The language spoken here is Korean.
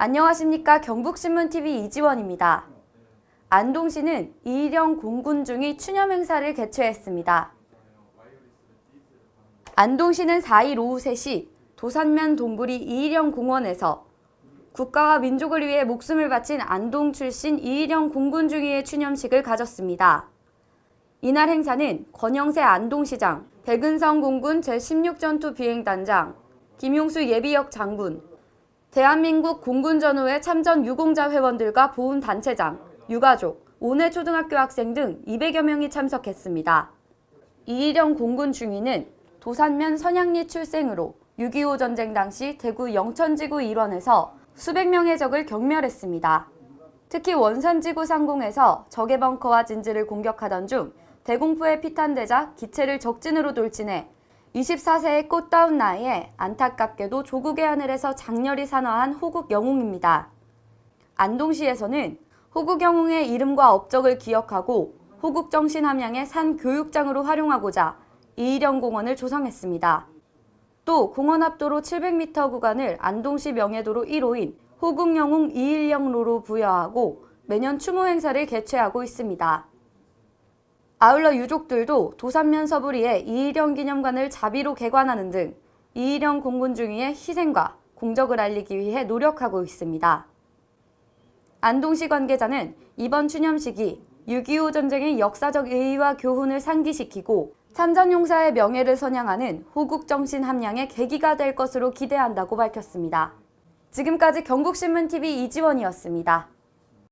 안녕하십니까 경북신문TV 이지원입니다. 안동시는 이일영 공군중이 추념 행사를 개최했습니다. 안동시는 4일 오후 3시 도산면 동부리 이일영 공원에서 국가와 민족을 위해 목숨을 바친 안동 출신 이일영 공군중위의 추념식을 가졌습니다. 이날 행사는 권영세 안동시장, 백은성 공군 제16전투 비행단장, 김용수 예비역 장군, 대한민국 공군 전후회 참전 유공자 회원들과 보훈 단체장, 유가족, 온해 초등학교 학생 등 200여 명이 참석했습니다. 이일영 공군 중위는 도산면 선양리 출생으로 6.25 전쟁 당시 대구 영천지구 일원에서 수백 명의 적을 경멸했습니다. 특히 원산지구 상공에서 적의 벙커와 진지를 공격하던 중 대공포에 피탄되자 기체를 적진으로 돌진해 24세의 꽃다운 나이에 안타깝게도 조국의 하늘에서 장렬히 산화한 호국 영웅입니다. 안동시에서는 호국 영웅의 이름과 업적을 기억하고 호국 정신 함양의 산 교육장으로 활용하고자 이일영 공원을 조성했습니다. 또 공원 앞도로 700m 구간을 안동시 명예도로 1호인 호국 영웅 이일영로로 부여하고 매년 추모 행사를 개최하고 있습니다. 아울러 유족들도 도산면 서부리에 이일영 기념관을 자비로 개관하는 등 이일영 공군 중위의 희생과 공적을 알리기 위해 노력하고 있습니다. 안동시 관계자는 이번 추념식이 6.25 전쟁의 역사적 의의와 교훈을 상기시키고 참전용사의 명예를 선양하는 호국정신 함양의 계기가 될 것으로 기대한다고 밝혔습니다. 지금까지 경북신문TV 이지원이었습니다.